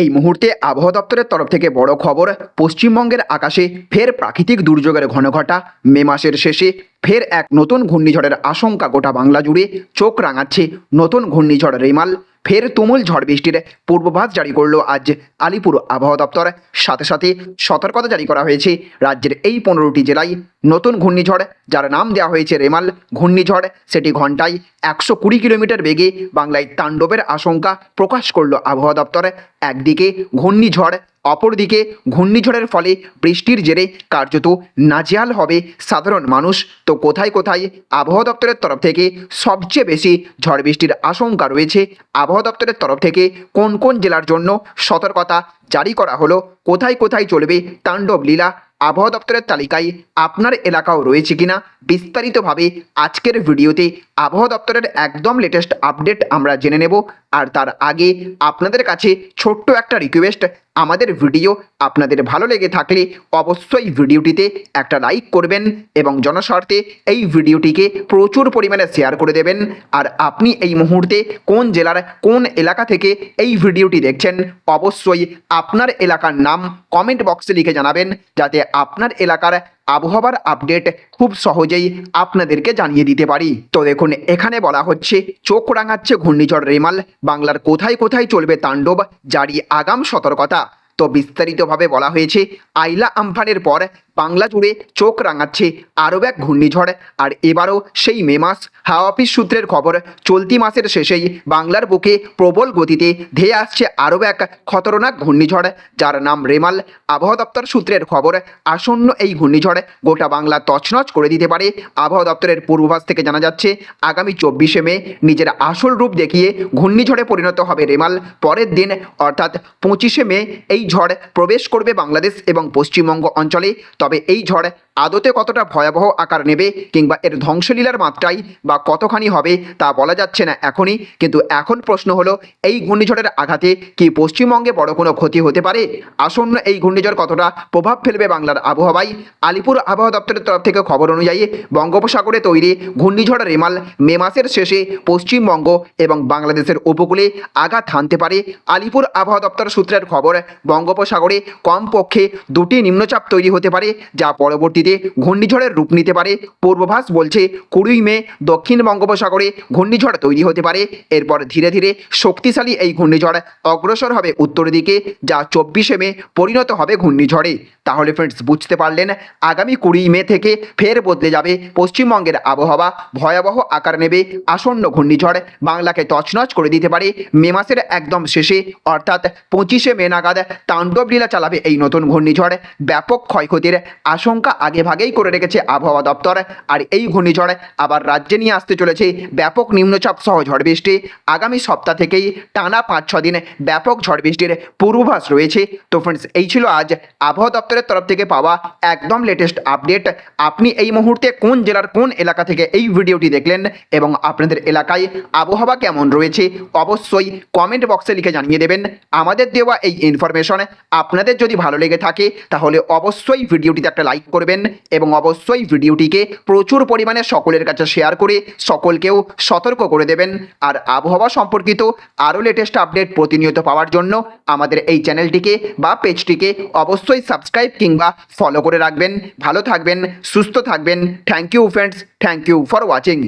এই মুহূর্তে আবহাওয়া দপ্তরের তরফ থেকে বড় খবর, পশ্চিমবঙ্গের আকাশে ফের প্রাকৃতিক দুর্যোগের ঘনঘটা। মে মাসের শেষে ফের এক নতুন ঘূর্ণিঝড়ের আশঙ্কা গোটা বাংলা জুড়ে চোখ রাঙাচ্ছে নতুন ঘূর্ণিঝড় রেমাল। ফের তুমুল ঝড় বৃষ্টির পূর্বাভাস জারি করল আজ আলিপুর আবহাওয়া দপ্তর। সাথে সাথে সতর্কতা জারি করা হয়েছে রাজ্যের এই পনেরোটি জেলায় নতুন ঘূর্ণিঝড়, যার নাম দেওয়া হয়েছে রেমাল। ঘূর্ণিঝড় সেটি ঘন্টায় একশো কুড়ি কিলোমিটার বেগে বাংলায় তাণ্ডবের আশঙ্কা প্রকাশ করল আবহাওয়া দপ্তর। একদিকে ঘূর্ণিঝড় অপরদিকে ঘূর্ণিঝড়ের ফলে বৃষ্টির জেরে কার্যত নাজেহাল হবে সাধারণ মানুষ। তো কোথায় কোথায় আবহাওয়া দপ্তরের তরফ থেকে সবচেয়ে বেশি ঝড় বৃষ্টির আশঙ্কা রয়েছে? আবহাওয়া দপ্তরের তরফ থেকে কোন কোন জেলার জন্য সতর্কতা জারি করা হলো? কোথায় কোথায় চলবে তাণ্ডব লীলা? আবহাওয়া দপ্তরের তালিকায় আপনার এলাকাও রয়েছে কিনা? বিস্তারিতভাবে আজকের ভিডিওতে আবহাওয়া দপ্তরের একদম লেটেস্ট আপডেট আমরা জেনে নেব। আর তার আগে আপনাদের কাছে ছোট্ট একটা রিকোয়েস্ট আমাদের ভিডিও আপনাদের ভালো লেগে থাকলে অবশ্যই ভিডিওটিতে একটা লাইক করবেন এবং জনস্বার্থে এই ভিডিওটিকে প্রচুর পরিমাণে শেয়ার করে দেবেন। আর আপনি এই মুহূর্তে কোন জেলার কোন এলাকা থেকে এই ভিডিওটি দেখছেন, অবশ্যই আপনার এলাকার নাম কমেন্ট বক্সে লিখে জানাবেন, যাতে আপনার এলাকার আবহাওয়ার আপডেট খুব সহজেই আপনাদেরকে জানিয়ে দিতে পারি। তো দেখুন, এখানে বলা হচ্ছে, চোখ রাঙাচ্ছে ঘূর্ণিঝড় রেমাল, বাংলার কোথায় কোথায় চলবে তাণ্ডব, জারি আগাম সতর্কতা। তো বিস্তারিতভাবে বলা হয়েছে, আইলা আমফানের পর বাংলা জুড়ে চোখ রাঙাচ্ছে। আরও এক ঘূর্ণিঝড়। আর এবারও সেই মে মাস। হাওয়া অফিস সূত্রের খবর, চলতি মাসের শেষেই বাংলার বুকে প্রবল গতিতে ধেয়ে আসছে আরও এক খতরনাক ঘূর্ণিঝড়, যার নাম রেমাল। আবহাওয়া দপ্তর সূত্রের খবর, আসন্ন এই ঘূর্ণিঝড় গোটা বাংলা তছনছ করে দিতে পারে। আবহাওয়া দপ্তরের পূর্বাভাস থেকে জানা যাচ্ছে, আগামী চব্বিশে মে নিজের আসল রূপ দেখিয়ে ঘূর্ণিঝড়ে পরিণত হবে রেমাল। পরের দিন, অর্থাৎ পঁচিশে মে, এই ঝড় প্রবেশ করবে বাংলাদেশ এবং পশ্চিমবঙ্গ অঞ্চলে। তবে এই ঝড়। আদতে কতটা ভয়াবহ আকার নেবে কিংবা এর ধ্বংসলীলার মাত্রাই বা কতখানি হবে তা বলা যাচ্ছে না এখনই। কিন্তু এখন প্রশ্ন হলো, এই ঘূর্ণিঝড়ের আঘাতে কি পশ্চিমবঙ্গে বড় কোনো ক্ষতি হতে পারে? আসন্ন এই ঘূর্ণিঝড় কতটা প্রভাব ফেলবে বাংলার আবহাওয়ায়? আলিপুর আবহাওয়া দপ্তরের তরফ থেকে খবর অনুযায়ী বঙ্গোপসাগরে তৈরি ঘূর্ণিঝড় রেমাল মে মাসের শেষে পশ্চিমবঙ্গ এবং বাংলাদেশের উপকূলে আঘাত হানতে পারে। আলিপুর আবহাওয়া দপ্তর সূত্রের খবর, বঙ্গোপসাগরে কমপক্ষে দুটি নিম্নচাপ তৈরি হতে পারে, যা পরবর্তীতে ঘূর্ণিঝড়ের রূপ নিতে পারে। পূর্বাভাস বলছে, কুড়ি মে দক্ষিণ বঙ্গোপসাগরে ঘূর্ণিঝড় তৈরি হতে পারে। এরপর ধীরে ধীরে শক্তিশালী এই ঘূর্ণিঝড় অগ্রসর হবে উত্তর দিকে, যা চব্বিশে মে পরিণত হবে ঘূর্ণিঝড়ে। তাহলে ফ্রেন্ডস বুঝতে পারলেন, আগামী কুড়ি মে থেকে ফের বদলে যাবে পশ্চিমবঙ্গের আবহাওয়া। ভয়াবহ আকার নেবে আসন্ন ঘূর্ণিঝড়। বাংলাকে তছনছ করে দিতে পারে মে মাসের একদম শেষে। অর্থাৎ পঁচিশে মে নাগাদ তাণ্ডব লীলা চালাবে এই নতুন ঘূর্ণিঝড়। ব্যাপক ক্ষয়ক্ষতির আশঙ্কা আগে ভাগেই করে রেখেছে আবহাওয়া দপ্তর। আর এই ঘূর্ণিঝড় আবার রাজ্যে নিয়ে আসতে চলেছে ব্যাপক নিম্নচাপ সহ ঝড় বৃষ্টি। আগামী সপ্তাহ থেকেই টানা পাঁচ, ছ দিন ব্যাপক ঝড় বৃষ্টির পূর্বাভাস রয়েছে। তো ফ্রেন্ডস এই ছিল আজ আবহাওয়া দপ্তরের তরফ থেকে পাওয়া একদম লেটেস্ট আপডেট আপনি এই মুহূর্তে কোন জেলার কোন এলাকা থেকে এই ভিডিওটি দেখলেন এবং আপনাদের এলাকায় আবহাওয়া কেমন রয়েছে অবশ্যই কমেন্ট বক্সে লিখে জানিয়ে দেবেন। আমাদের দেওয়া এই ইনফরমেশন আপনাদের যদি ভালো লেগে থাকে তাহলে অবশ্যই ভিডিওটিতে একটা লাইক করবেন এবং অবশ্যই ভিডিওটিকে প্রচুর পরিমাণে সকলের কাছে শেয়ার করে সকলকেও সতর্ক করে দেবেন। আর আবহাওয়া সম্পর্কিত আরও লেটেস্ট আপডেট প্রতিনিয়ত পাওয়ার জন্য আমাদের এই চ্যানেলটিকে বা পেজটিকে অবশ্যই সাবস্ক্রাইব কিংবা ফলো করে রাখবেন। ভালো থাকবেন, সুস্থ থাকবেন। Thank you friends thank you for watching